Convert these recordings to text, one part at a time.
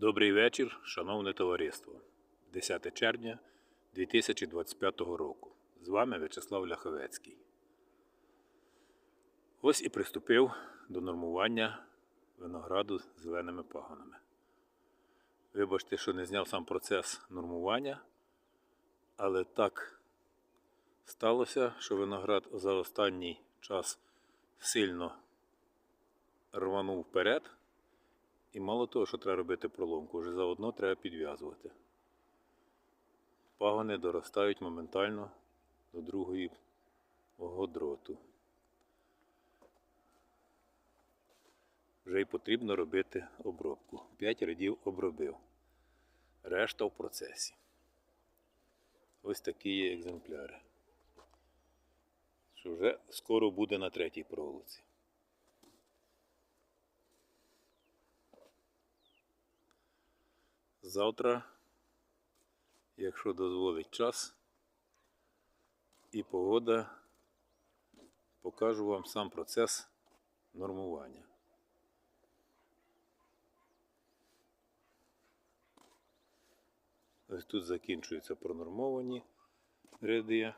Добрий вечір, шановне товариство. 10 червня 2025 року. З вами В'ячеслав Ляховецький. Ось і приступив до нормування винограду зеленими пагонами. Вибачте, що не зняв сам процес нормування, але так сталося, що виноград за останній час сильно рванув вперед. І мало того, що треба робити проломку, вже заодно треба підв'язувати. Пагони доростають моментально до другої дроту. Вже й потрібно робити обробку. 5 рядів обробив. Решта в процесі. Ось такі є екземпляри. Що вже скоро буде на третій проволоці. Завтра, якщо дозволить час і погода, покажу вам сам процес нормування. Ось тут закінчуються пронормовані ряди.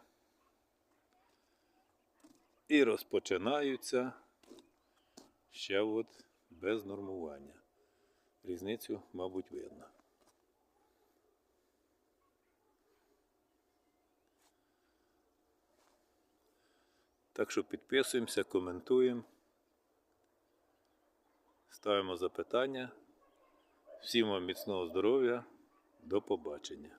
І розпочинаються ще от без нормування. Різницю, мабуть, видно. Так що підписуємося, коментуємо, ставимо запитання. Всім вам міцного здоров'я. До побачення.